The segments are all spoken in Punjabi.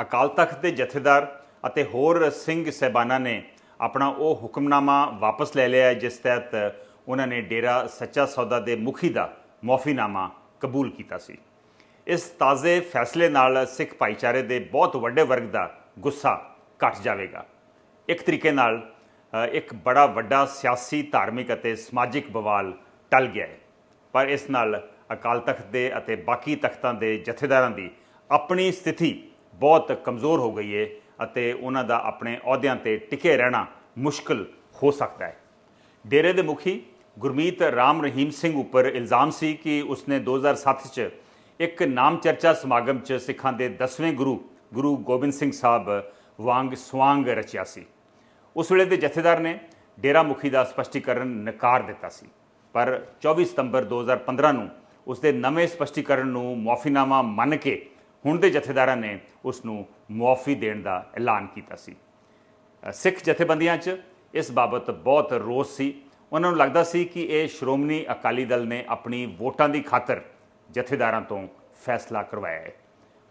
ਅਕਾਲ ਤਖਤ ਦੇ ਜਥੇਦਾਰ ਅਤੇ ਹੋਰ ਸਿੰਘ ਸਹਿਬਾਨਾਂ ਨੇ ਆਪਣਾ ਉਹ ਹੁਕਮਨਾਮਾ ਵਾਪਸ ਲੈ ਲਿਆ ਜਿਸ ਤਹਿਤ ਉਹਨਾਂ ਨੇ ਡੇਰਾ ਸੱਚਾ ਸੌਦਾ ਦੇ ਮੁਖੀ ਦਾ ਮੌਫੀਨਾਮਾ ਕਬੂਲ ਕੀਤਾ ਸੀ। ਇਸ ਤਾਜ਼ੇ ਫੈਸਲੇ ਨਾਲ ਸਿੱਖ ਭਾਈਚਾਰੇ ਦੇ ਬਹੁਤ ਵੱਡੇ ਵਰਗ ਦਾ ਗੁੱਸਾ ਘਟ ਜਾਵੇਗਾ। ਇੱਕ ਤਰੀਕੇ ਨਾਲ ਇੱਕ ਬੜਾ ਵੱਡਾ ਸਿਆਸੀ, ਧਾਰਮਿਕ ਅਤੇ ਸਮਾਜਿਕ ਬਵਾਲ ਟਲ ਗਿਆ ਹੈ। ਪਰ ਇਸ ਨਾਲ ਅਕਾਲ ਤਖਤ ਦੇ ਅਤੇ ਬਾਕੀ ਤਖਤਾਂ ਦੇ ਜਥੇਦਾਰਾਂ ਦੀ ਆਪਣੀ ਸਥਿਤੀ ਬਹੁਤ ਕਮਜ਼ੋਰ ਹੋ ਗਈ ਹੈ ਅਤੇ ਉਹਨਾਂ ਦਾ ਆਪਣੇ ਅਹੁਦਿਆਂ ਤੇ ਟਿਕੇ ਰਹਿਣਾ ਮੁਸ਼ਕਲ ਹੋ ਸਕਦਾ ਹੈ। ਡੇਰੇ ਦੇ ਮੁਖੀ ਗੁਰਮੀਤ ਰਾਮ ਰਹੀਮ ਸਿੰਘ ਉੱਪਰ ਇਲਜ਼ਾਮ ਸੀ ਕਿ ਉਸਨੇ 2007 ਚ ਇੱਕ ਨਾਮ ਚਰਚਾ ਸਮਾਗਮ ਚ ਸਿੱਖਾਂ ਦੇ 10ਵੇਂ ਗੁਰੂ ਗੁਰੂ ਗੋਬਿੰਦ ਸਿੰਘ ਸਾਹਿਬ ਵਾਂਗ ਸਵਾਂਗ ਰਚਿਆ ਸੀ। ਉਸ ਵੇਲੇ ਦੇ ਜਥੇਦਾਰ ਨੇ ਡੇਰਾ ਮੁਖੀ ਦਾ ਸਪਸ਼ਟੀਕਰਨ ਨਕਾਰ ਦਿੱਤਾ ਸੀ। ਪਰ 24 ਸਤੰਬਰ 2015 ਨੂੰ ਉਸ ਦੇ ਨਵੇਂ ਸਪਸ਼ਟੀਕਰਨ ਨੂੰ ਮੁਆਫੀਨਾਮਾ ਮੰਨ ਕੇ ਹੁਣ ਦੇ ਜਥੇਦਾਰਾਂ ਨੇ ਉਸ ਨੂੰ ਮੁਆਫੀ ਦੇਣ ਦਾ ਐਲਾਨ ਕੀਤਾ ਸੀ। ਸਿੱਖ ਜਥੇਬੰਦੀਆਂ 'ਚ ਇਸ ਬਾਬਤ ਬਹੁਤ ਰੋਸ ਸੀ। ਉਹਨਾਂ ਨੂੰ ਲੱਗਦਾ ਸੀ ਕਿ ਇਹ ਸ਼੍ਰੋਮਣੀ ਅਕਾਲੀ ਦਲ ਨੇ ਆਪਣੀ ਵੋਟਾਂ ਦੀ ਖਾਤਰ ਜਥੇਦਾਰਾਂ ਤੋਂ ਫੈਸਲਾ ਕਰਵਾਇਆ ਹੈ।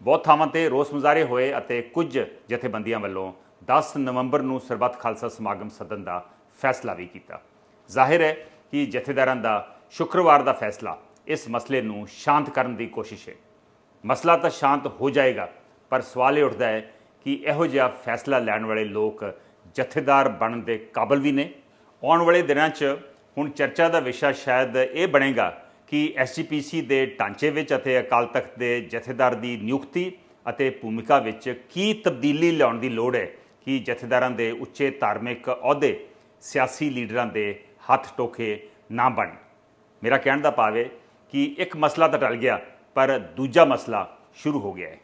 ਬਹੁਤ ਥਾਵਾਂ ਤੇ ਰੋਸ ਮੁਜ਼ਾਹਰੇ ਹੋਏ ਅਤੇ ਕੁਝ ਜਥੇਬੰਦੀਆਂ ਵੱਲੋਂ 10 ਨਵੰਬਰ ਨੂੰ ਸਰਬੱਤ ਖਾਲਸਾ ਸਮਾਗਮ ਸੱਦਣ ਦਾ ਫੈਸਲਾ ਵੀ ਕੀਤਾ। ਜ਼ਾਹਿਰ ਹੈ ਕਿ ਜਥੇਦਾਰਾਂ ਦਾ ਸ਼ੁੱਕਰਵਾਰ ਦਾ ਫੈਸਲਾ ਇਸ ਮਸਲੇ ਨੂੰ ਸ਼ਾਂਤ ਕਰਨ ਦੀ ਕੋਸ਼ਿਸ਼ ਹੈ। ਮਸਲਾ ਤਾਂ ਸ਼ਾਂਤ ਹੋ ਜਾਏਗਾ, ਪਰ ਸਵਾਲ ਇਹ ਉੱਠਦਾ ਹੈ ਕਿ ਇਹੋ ਜਿਹਾ ਫੈਸਲਾ ਲੈਣ ਵਾਲੇ ਲੋਕ ਜਥੇਦਾਰ ਬਣਨ ਦੇ ਕਾਬਲ ਵੀ ਨੇ। ਆਉਣ ਵਾਲੇ ਦਿਨਾਂ 'ਚ ਹੁਣ ਚਰਚਾ ਦਾ ਵਿਸ਼ਾ ਸ਼ਾਇਦ ਇਹ ਬਣੇਗਾ ਕਿ ਐਸਜੀਪੀਸੀ ਦੇ ਢਾਂਚੇ ਵਿੱਚ ਅਤੇ ਅਕਾਲ ਤਖਤ ਦੇ ਜਥੇਦਾਰ ਦੀ ਨਿਯੁਕਤੀ ਅਤੇ ਭੂਮਿਕਾ ਵਿੱਚ ਕੀ ਤਬਦੀਲੀ ਲਿਆਉਣ ਦੀ ਲੋੜ ਹੈ ਕਿ ਜਥੇਦਾਰਾਂ ਦੇ ਉੱਚੇ ਧਾਰਮਿਕ ਅਹੁਦੇ ਸਿਆਸੀ ਲੀਡਰਾਂ ਦੇ ਹੱਥ ਟੋਕੇ ਨਾ ਬਣ ਮੇਰਾ ਕਹਿਣ ਦਾ ਭਾਵ ਹੈ ਕਿ ਇੱਕ ਮਸਲਾ ਤਾਂ ਟਲ ਗਿਆ ਪਰ ਦੂਜਾ ਮਸਲਾ ਸ਼ੁਰੂ ਹੋ ਗਿਆ ਹੈ।